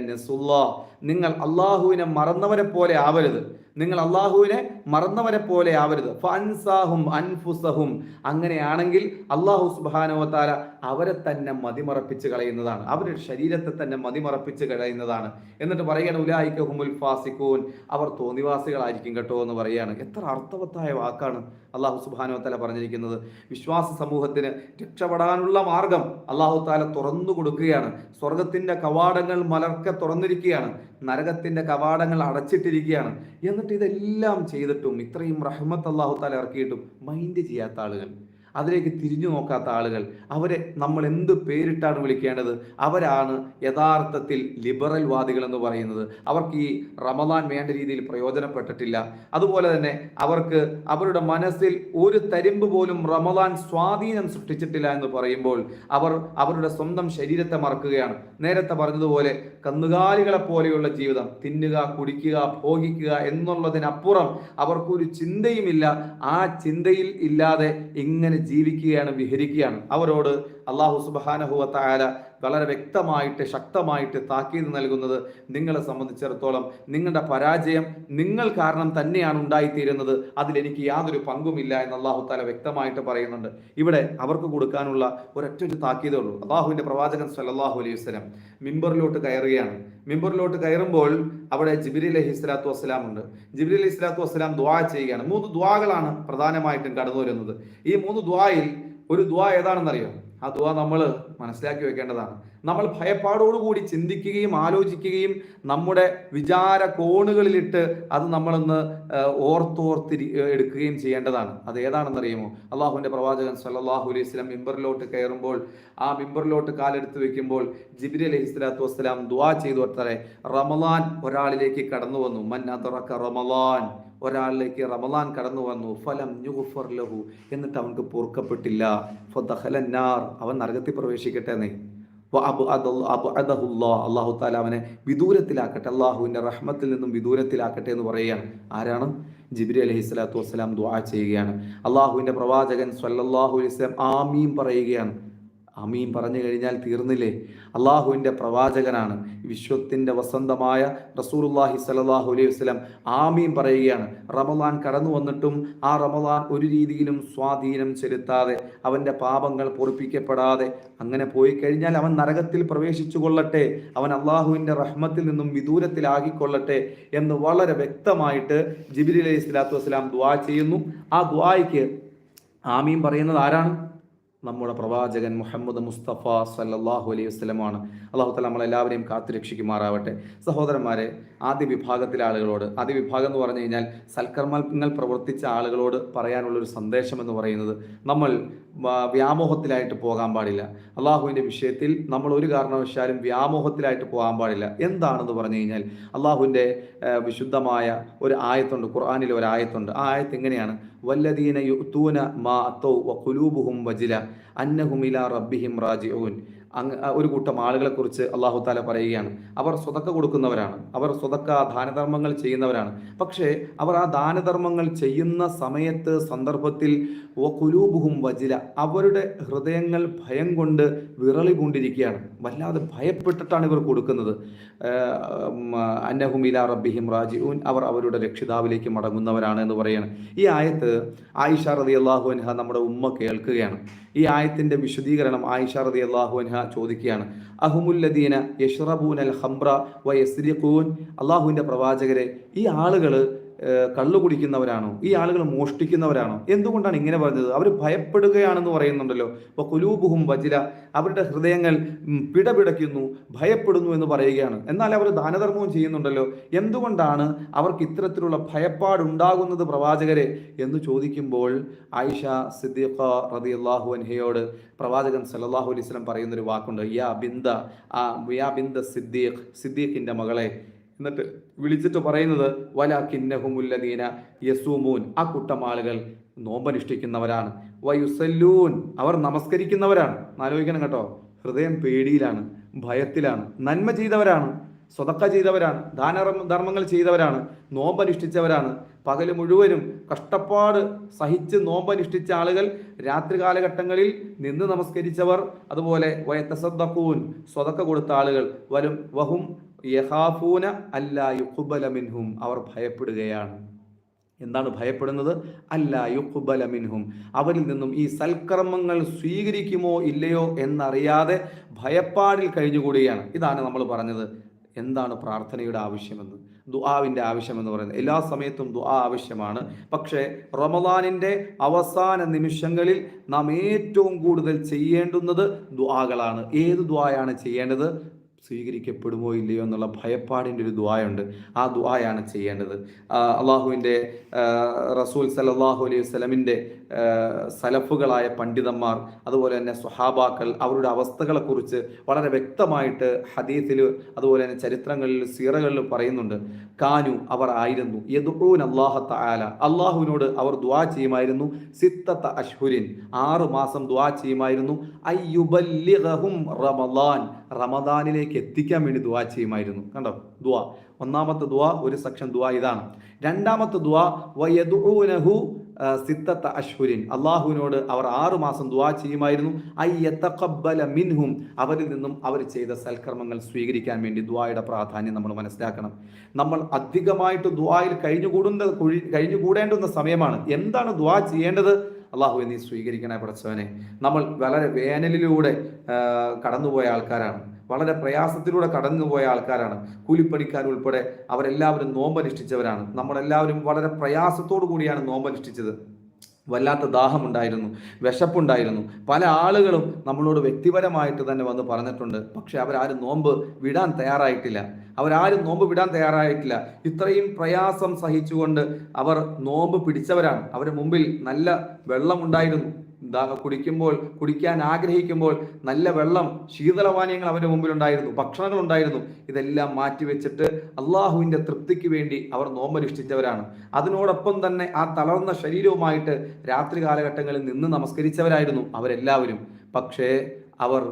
നിങ്ങൾ അള്ളാഹുവിനെ മറന്നവരെ പോലെ ആവരുത്. നിങ്ങൾ അള്ളാഹുവിനെ മറന്നവരെ പോലെ ആവരുത്. ഫൻസാഹും അൻഫുസഹും. അങ്ങനെയാണെങ്കിൽ അള്ളാഹു സുബാനുവത്താല അവരെ തന്നെ മതിമറപ്പിച്ച് കളയുന്നതാണ്. അവരുടെ ശരീരത്തെ തന്നെ മതിമറപ്പിച്ച് കളയുന്നതാണ്. എന്നിട്ട് പറയുകയാണ് ഉലായിക്കഹുമുൽ ഫാസിക്കൂൻ അവർ തോന്നിവാസികളായിരിക്കും കേട്ടോ എന്ന് പറയുകയാണ്. എത്ര അർത്ഥവത്തായ വാക്കാണ് അള്ളാഹു സുബാനോത്താല പറഞ്ഞിരിക്കുന്നത്. വിശ്വാസ സമൂഹത്തിന് രക്ഷപ്പെടാനുള്ള മാർഗം അള്ളാഹു താല തുറന്നു കൊടുക്കുകയാണ്. സ്വർഗത്തിന്റെ കവാടങ്ങൾ മലർക്കെ തുറന്നിരിക്കുകയാണ്. നരകത്തിന്റെ കവാടങ്ങൾ അടച്ചിട്ടിരിക്കുകയാണ്. എന്നിട്ട് ഇതെല്ലാം ചെയ്തിട്ടും ഇത്രയും റഹ്മത്ത് അള്ളാഹു താല ഇറക്കിയിട്ടും മൈൻഡ് ചെയ്യാത്ത ആളുകൾ. അതിലേക്ക് തിരിഞ്ഞു നോക്കാത്ത ആളുകൾ. അവരെ നമ്മൾ എന്ത് പേരിട്ടാണ് വിളിക്കേണ്ടത്? അവരാണ് യഥാർത്ഥത്തിൽ ലിബറൽ വാദികൾ എന്ന് പറയുന്നത്. അവർക്ക് ഈ റമദാൻ വേണ്ട രീതിയിൽ പ്രയോജനപ്പെട്ടിട്ടില്ല. അതുപോലെ തന്നെ അവർക്ക് അവരുടെ മനസ്സിൽ ഒരു തരിമ്പ് പോലും റമദാൻ സ്വാധീനം സൃഷ്ടിച്ചിട്ടില്ല എന്ന് പറയുമ്പോൾ അവർ അവരുടെ സ്വന്തം ശരീരത്തെ മറക്കുകയാണ്. നേരത്തെ പറഞ്ഞതുപോലെ കന്നുകാലികളെ പോലെയുള്ള ജീവിതം തിന്നുക കുടിക്കുക ഭോഗിക്കുക എന്നുള്ളതിനപ്പുറം അവർക്കൊരു ചിന്തയുമില്ല. ആ ചിന്തയിൽ ഇല്ലാതെ ഇങ്ങനെ ജീവിക്കുകയാണ് വിഹരിക്കുകയാണ്. അവരോട് അള്ളാഹു സുബാനഹുവത്തായ വളരെ വ്യക്തമായിട്ട് ശക്തമായിട്ട് താക്കീത് നൽകുന്നത് നിങ്ങളെ സംബന്ധിച്ചിടത്തോളം നിങ്ങളുടെ പരാജയം നിങ്ങൾ കാരണം തന്നെയാണ് ഉണ്ടായിത്തീരുന്നത്. അതിലെനിക്ക് യാതൊരു പങ്കുമില്ല എന്ന് അള്ളാഹു താല വ്യക്തമായിട്ട് പറയുന്നുണ്ട്. ഇവിടെ അവർക്ക് കൊടുക്കാനുള്ള ഒരൊറ്റ ഒരു താക്കീതേ ഉള്ളൂ. അള്ളാഹുവിന്റെ പ്രവാചകൻ സല്ലാഹു അലൈഹി വസ്ലം മിമ്പറിലോട്ട് കയറുകയാണ്. മിമ്പറിലോട്ട് കയറുമ്പോൾ അവിടെ ജിബിരി അലഹി സ്വലാത്തു വസ്സലാം ഉണ്ട്. ജിബിരി അലഹി സ്വലാത്തു വസ്സലാം ദ്വാ ചെയ്യുകയാണ്. മൂന്ന് ദ്വാകളാണ് പ്രധാനമായിട്ടും കടന്നു വരുന്നത് ഈ മൂന്ന് ദ്വായിൽ ഒരു ദ്വാ ഏതാണെന്നറിയോ? ആ നമ്മൾ മനസ്സിലാക്കി വെക്കേണ്ടതാണ്. നമ്മൾ ഭയപ്പാടോടുകൂടി ചിന്തിക്കുകയും ആലോചിക്കുകയും നമ്മുടെ വിചാര കോണുകളിലിട്ട് അത് നമ്മളൊന്ന് ഓർത്തോർത്തിരി എടുക്കുകയും ചെയ്യേണ്ടതാണ്. അത് ഏതാണെന്നറിയുമോ? അള്ളാഹുവിന്റെ പ്രവാചകൻ സല്ലാഹു അലൈഹി സ്വലം മിമ്പറിലോട്ട് കയറുമ്പോൾ ആ മിമ്പറിലോട്ട് കാലെടുത്ത് വെക്കുമ്പോൾ ജിബിരി അലൈഹി സ്വലാത്തു വസ്സലാം ദുവാ ചെയ്തു വർത്തറെ റമലാൻ ഒരാളിലേക്ക് കടന്നു വന്നു മൻ അതറക്ക റമലാൻ ഒരാളിലേക്ക് റമദാൻ കടന്നു വന്നു. ഫലം ലഹു. എന്നിട്ട് അവൻക്ക് പൊറുക്കപ്പെട്ടില്ല. അവൻ നരകത്തിൽ പ്രവേശിക്കട്ടെ എന്നേ അള്ളാഹു താല അവനെ വിദൂരത്തിലാക്കട്ടെ. അള്ളാഹുവിന്റെ റഹ്മത്തിൽ നിന്നും വിദൂരത്തിലാക്കട്ടെ എന്ന് പറയുകയാണ്. ആരാണ്? ജിബിരി അലഹി സ്വലാത്തു വസ്സലാം ദുആ ചെയ്യുകയാണ്. അള്ളാഹുവിന്റെ പ്രവാചകൻ സല്ലല്ലാഹു അലൈഹി സ്വലം ആമീം പറയുകയാണ്. അമീൻ പറഞ്ഞു കഴിഞ്ഞാൽ തീർന്നില്ലേ? അള്ളാഹുവിന്റെ പ്രവാചകനാണ്. വിശ്വത്തിന്റെ വസന്തമായ റസൂലുല്ലാഹി സലാഹു അലൈഹി വസ്ലം ആമീൻ പറയുകയാണ്. റമദാൻ കടന്നു വന്നിട്ടും ആ റമദാൻ ഒരു രീതിയിലും സ്വാധീനം ചെലുത്താതെ അവന്റെ പാപങ്ങൾ പൊറിപ്പിക്കപ്പെടാതെ അങ്ങനെ പോയി കഴിഞ്ഞാൽ അവൻ നരകത്തിൽ പ്രവേശിച്ചു കൊള്ളട്ടെ അവൻ അള്ളാഹുവിന്റെ റഹ്മത്തിൽ നിന്നും വിദൂരത്തിലാകിക്കൊള്ളട്ടെ എന്ന് വളരെ വ്യക്തമായിട്ട് ജിബിലി അലൈഹി സ്വലാത്തു വസ്സലാം ദ്വാ ചെയ്യുന്നു. ആ ദ്വായ്ക്ക് ആമീൻ പറയുന്നത് ആരാണ്? നമ്മുടെ പ്രവാചകൻ മുഹമ്മദ് മുസ്തഫ സല്ലാഹു അലൈഹി വസ്ലമാണ് അള്ളാഹു തല നമ്മളെല്ലാവരെയും കാത്തു രക്ഷിക്കുമാറാവട്ടെ സഹോദരന്മാരെ ആദ്യ വിഭാഗത്തിലെ ആളുകളോട്. ആദ്യ വിഭാഗം എന്ന് പറഞ്ഞു കഴിഞ്ഞാൽ സൽക്കർമ്മങ്ങൾ പ്രവർത്തിച്ച ആളുകളോട് പറയാനുള്ളൊരു സന്ദേശം എന്ന് പറയുന്നത് നമ്മൾ വ്യാമോഹത്തിലായിട്ട് പോകാൻ പാടില്ല. അള്ളാഹുവിന്റെ വിഷയത്തിൽ നമ്മൾ ഒരു കാരണവശാലും വ്യാമോഹത്തിലായിട്ട് പോകാൻ പാടില്ല. എന്താണെന്ന് പറഞ്ഞു കഴിഞ്ഞാൽ അള്ളാഹുവിന്റെ വിശുദ്ധമായ ഒരു ആയത്തുണ്ട് ഖുർആാനിലെ ഒരു ആയത്തുണ്ട്. ആ ആയത്ത് എങ്ങനെയാണ്? വല്ലദീന യുത്തൂന മാ തൗ വ കുലൂബുഹും വജില അന്നഹുമില റബ്ബിഹിം റാജിഊൻ. അങ്ങ് ഒരു കൂട്ടം ആളുകളെ കുറിച്ച് അള്ളാഹു താല പറയുകയാണ്. അവർ സ്വതക്ക കൊടുക്കുന്നവരാണ്. അവർ സ്വതക്ക ദാനധർമ്മങ്ങൾ ചെയ്യുന്നവരാണ്. പക്ഷേ അവർ ആ ദാനധർമ്മങ്ങൾ ചെയ്യുന്ന സമയത്ത് സന്ദർഭത്തിൽ കുലൂബുഹും വജില അവരുടെ ഹൃദയങ്ങൾ ഭയം കൊണ്ട് വിറളി കൊണ്ടിരിക്കുകയാണ് വല്ലാതെ ഭയപ്പെട്ടിട്ടാണ് ഇവർ കൊടുക്കുന്നത്. അന്നഹുമില റബ്ബിഹിം റാജിഊൻ അവർ അവരുടെ രക്ഷിതാവിലേക്ക് മടങ്ങുന്നവരാണ് എന്ന് പറയുകയാണ് ഈ ആയത്ത് ആയിഷ റതി അള്ളാഹു അൻഹ നമ്മുടെ ഉമ്മ കേൾക്കുകയാണ്. ഈ ആയത്തിന്റെ വിശദീകരണം ആയിഷ റതി അള്ളാഹു അൻഹ ചോദിക്കുകയാണ്. അഹുമുല്ലദീന യഷ്റബൂൻ അൽ ഹംറ വ യസ്രിഖൂൻ അള്ളാഹുവിന്റെ പ്രവാചകരെ ഈ ആളുകൾ കള്ളു കുടിക്കുന്നവരാണോ? ഈ ആളുകൾ മോഷ്ടിക്കുന്നവരാണോ? എന്തുകൊണ്ടാണ് ഇങ്ങനെ പറഞ്ഞത്? അവർ ഭയപ്പെടുകയാണെന്ന് പറയുന്നുണ്ടല്ലോ. അപ്പോൾ കുലൂബുഹും വജില അവരുടെ ഹൃദയങ്ങൾ പിടപിടയ്ക്കുന്നു ഭയപ്പെടുന്നു എന്ന് പറയുകയാണ്. എന്നാൽ അവർ ദാനധർമ്മവും ചെയ്യുന്നുണ്ടല്ലോ. എന്തുകൊണ്ടാണ് അവർക്ക് ഇത്തരത്തിലുള്ള ഭയപ്പാടുണ്ടാകുന്നത് പ്രവാചകരെ? എന്ന് ചോദിക്കുമ്പോൾ ആയിഷ സിദ്ദീഖ റതി അള്ളാഹു അൻഹയോട് പ്രവാചകൻ സല്ലാഹു അലൈഹി പറയുന്നൊരു വാക്കുണ്ട്. യാ ബിന്ദ ആ യാ ബിന്ദ സിദ്ദീഖ് സിദ്ദീഖിന്റെ മകളെ എന്നിട്ട് വിളിച്ചിട്ട് പറയുന്നത് വല കിന്നഹുമുല്ലദീന യസൂമൂൻ. ആ കൂട്ടം ആളുകൾ നോമ്പനുഷ്ഠിക്കുന്നവരാണ്. വയുസല്ലൂൻ. അവർ നമസ്കരിക്കുന്നവരാണ്. ആലോചിക്കണം കേട്ടോ. ഹൃദയം പേടിയിലാണ് ഭയത്തിലാണ് നന്മ ചെയ്തവരാണ് സ്വതക്ക ചെയ്തവരാണ് ദാന ധർമ്മങ്ങൾ ചെയ്തവരാണ് നോമ്പനുഷ്ഠിച്ചവരാണ്. പകൽ മുഴുവനും കഷ്ടപ്പാട് സഹിച്ച് നോമ്പനുഷ്ഠിച്ച ആളുകൾ രാത്രി കാലഘട്ടങ്ങളിൽ നിന്ന് നമസ്കരിച്ചവർ അതുപോലെ വയത്തസദ്ദക്കൂൻ സ്വതക്ക കൊടുത്ത ആളുകൾ വരും. വഹും യഹാഫൂന അല്ലാ യുഖുബല മിൻഹും. അവർ ഭയപ്പെടുകയാണ്. എന്താണ് ഭയപ്പെടുന്നത്? അല്ല യുഖുബല മിൻഹും. അവരിൽ നിന്നും ഈ സൽക്കർമ്മങ്ങൾ സ്വീകരിക്കുമോ ഇല്ലയോ എന്നറിയാതെ ഭയപ്പാടിൽ കഴിഞ്ഞുകൂടുകയാണ്. ഇതാണ് നമ്മൾ പറഞ്ഞത്. എന്താണ് പ്രാർത്ഥനയുടെ ആവശ്യമെന്ന്. ദുആവിന്റെ ആവശ്യമെന്ന് പറയുന്നത്. എല്ലാ സമയത്തും ദുആ ആവശ്യമാണ്. പക്ഷേ റമദാനിന്റെ അവസാന നിമിഷങ്ങളിൽ നാം ഏറ്റവും കൂടുതൽ ചെയ്യേണ്ടുന്നത് ദുആകളാണ്. ഏത് ദുആയാണ് ചെയ്യേണ്ടത്? സ്വീകരിക്കപ്പെടുമോ ഇല്ലയോ എന്നുള്ള ഭയപ്പാടിന്റെ ഒരു ദ്വായുണ്ട് ആ ദ്വായാണ് ചെയ്യേണ്ടത്. അള്ളാഹുവിന്റെ റസൂൽ സലാഹു അലൈഹി വസ്ലമിന്റെ സലഫുകളായ പണ്ഡിതന്മാർ അതുപോലെ തന്നെ സ്വഹാബാക്കൾ അവരുടെ അവസ്ഥകളെക്കുറിച്ച് വളരെ വ്യക്തമായിട്ട് ഹദീസിൽ അതുപോലെ തന്നെ ചരിത്രങ്ങളിൽ സീറകളിൽ പറയുന്നുണ്ട്. കാനു അവർ ആയിരുന്നു. യദുഊൻ അള്ളാഹത്ത ആല അള്ളാഹുവിനോട് അവർ ദ്വാ ചെയ്യുമായിരുന്നു. സിത്തത്ത അഷ്ഹുരിൻ. ആറ് മാസം ദ്വാ ചെയ്യുമായിരുന്നു. അയ്യുബല്ലിഹും റമദാൻ. റമദാനിലേക്ക് എത്തിക്കാൻ വേണ്ടി ദുവാ ചെയ്യുമായിരുന്നു. കണ്ടോ? ദുവാ ഒന്നാമത്തെ ദുവാ ഒരു സെക്ഷൻ ദുവാ ഇതാണ്. രണ്ടാമത്തെ ദുവാ വയദുനഹു സിത്തത്ത അശ്വരിൻ അള്ളാഹുവിനോട് അവർ ആറു മാസം ദുവാ ചെയ്യുമായിരുന്നു. അയ്യത്തക്കബല മിൻഹും. അവരിൽ നിന്നും അവർ ചെയ്ത സൽക്കർമ്മങ്ങൾ സ്വീകരിക്കാൻ വേണ്ടി ദുവായുടെ പ്രാധാന്യം നമ്മൾ മനസ്സിലാക്കണം. നമ്മൾ അധികമായിട്ട് ദുവായിൽ കഴിഞ്ഞുകൂടുന്ന കഴിഞ്ഞുകൂടേണ്ടുന്ന സമയമാണ്. എന്താണ് ദുവാ ചെയ്യേണ്ടത്? അള്ളാഹു നീ സ്വീകരിക്കണേ പടച്ചവനെ നമ്മൾ വളരെ വേനലിലൂടെ കടന്നുപോയ ആൾക്കാരാണ്. വളരെ പ്രയാസത്തിലൂടെ കടന്നുപോയ ആൾക്കാരാണ്. കൂലിപ്പണിക്കാർ ഉൾപ്പെടെ അവരെല്ലാവരും നോമ്പനുഷ്ഠിച്ചവരാണ്. നമ്മളെല്ലാവരും വളരെ പ്രയാസത്തോടു കൂടിയാണ് നോമ്പനുഷ്ഠിച്ചത്. വല്ലാത്ത ദാഹമുണ്ടായിരുന്നു വിശപ്പുണ്ടായിരുന്നു. പല ആളുകളും നമ്മളോട് വ്യക്തിപരമായിട്ട് തന്നെ വന്ന് പറഞ്ഞിട്ടുണ്ട്. പക്ഷെ അവരാരും നോമ്പ് വിടാൻ തയ്യാറായിട്ടില്ല. അവരാരും നോമ്പ് വിടാൻ തയ്യാറായിട്ടില്ല. ഇത്രയും പ്രയാസം സഹിച്ചുകൊണ്ട് അവർ നോമ്പ് പിടിച്ചവരാണ്. അവരുടെ മുമ്പിൽ നല്ല വെള്ളമുണ്ടായിരുന്നു. കുടിക്കുമ്പോൾ കുടിക്കാൻ ആഗ്രഹിക്കുമ്പോൾ നല്ല വെള്ളം ശീതളപാനീയങ്ങൾ അവരുടെ മുമ്പിലുണ്ടായിരുന്നു ഭക്ഷണങ്ങൾ ഉണ്ടായിരുന്നു ഇതെല്ലാം മാറ്റിവെച്ചിട്ട് അള്ളാഹുവിന്റെ തൃപ്തിക്ക് വേണ്ടി അവർ നോമ്പനുഷ്ഠിച്ചവരാണ്. അതിനോടൊപ്പം തന്നെ ആ തളർന്ന ശരീരവുമായിട്ട് രാത്രി കാലഘട്ടങ്ങളിൽ നിന്ന് നമസ്കരിച്ചവരായിരുന്നു അവരെല്ലാവരും. പക്ഷേ അവർ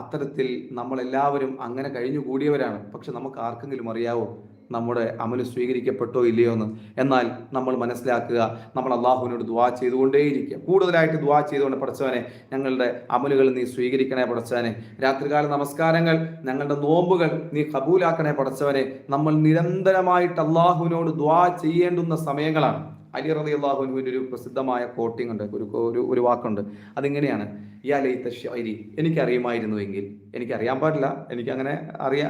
അത്തരത്തിൽ നമ്മളെല്ലാവരും അങ്ങനെ കഴിഞ്ഞു കൂടിയവരാണ് പക്ഷെ നമുക്ക് ആർക്കെങ്കിലും അറിയാവോ? നമ്മുടെ അമൽ സ്വീകരിക്കപ്പെട്ടോ ഇല്ലയോ എന്ന് എന്നാൽ നമ്മൾ മനസ്സിലാക്കുക നമ്മൾ അള്ളാഹുവിനോട് ദ്വാ ചെയ്തുകൊണ്ടേയിരിക്കുക. കൂടുതലായിട്ട് ദ്വാ ചെയ്തുകൊണ്ട് പഠിച്ചവനെ ഞങ്ങളുടെ അമലുകൾ നീ സ്വീകരിക്കണേ പഠിച്ചവനെ. രാത്രികാല നമസ്കാരങ്ങൾ ഞങ്ങളുടെ നോമ്പുകൾ നീ കബൂലാക്കണേ പഠിച്ചവനെ. നമ്മൾ നിരന്തരമായിട്ട് അള്ളാഹുവിനോട് ദ്വാ ചെയ്യേണ്ടുന്ന സമയങ്ങളാണ്. അലി റതി അള്ളാഹുവിന്റെ ഒരു പ്രസിദ്ധമായ കോട്ടിംഗ് ഉണ്ട്. ഒരു ഒരു ഒരു വാക്കുണ്ട്. അതിങ്ങനെയാണ് യാ ലൈത്ത ഷൈരി എനിക്കറിയുമായിരുന്നുവെങ്കിൽ എനിക്കറിയാൻ പാടില്ല. എനിക്കങ്ങനെ അറിയാ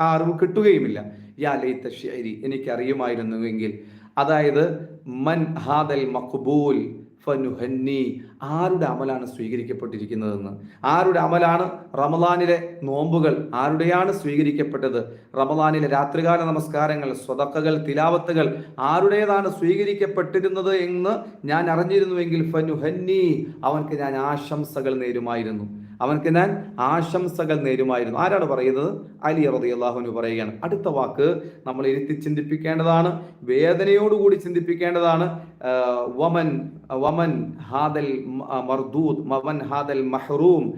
ആ അറിവ് കിട്ടുകയുമില്ല. യാ ലൈത്ത ഷൈരി എനിക്കറിയുമായിരുന്നുവെങ്കിൽ അതായത് മൻ ഹാദൽ മഖ്ബൂൽ ഫനുഹന്നി. ആരുടെ അമലാണ് സ്വീകരിക്കപ്പെട്ടിരിക്കുന്നതെന്ന്? ആരുടെ അമലാണ് റമദാനിലെ നോമ്പുകൾ ആരുടെയാണ് സ്വീകരിക്കപ്പെട്ടത്? റമദാനിലെ രാത്രികാല നമസ്കാരങ്ങൾ സ്വതക്കകൾ തിലാവത്തുകൾ ആരുടേതാണ് സ്വീകരിക്കപ്പെട്ടിരുന്നത് എന്ന് ഞാൻ അറിഞ്ഞിരുന്നുവെങ്കിൽ ഫനുഹന്നി അവൻക്ക് ഞാൻ ആശംസകൾ നേരുമായിരുന്നു. അവൻക്ക് ഞാൻ ആശംസകൾ നേരുമായിരുന്നു. ആരാണ് പറയുന്നത്? അലി റതി അള്ളാഹുവിന് പറയുകയാണ്. അടുത്ത വാക്ക് നമ്മൾ ഇരുത്തി ചിന്തിപ്പിക്കേണ്ടതാണ് വേദനയോടുകൂടി ചിന്തിപ്പിക്കേണ്ടതാണ്. വമൻ വമൻ ഹാദൽ മർദൂദ് വമൻ ഹാദൽ മഹ്റൂം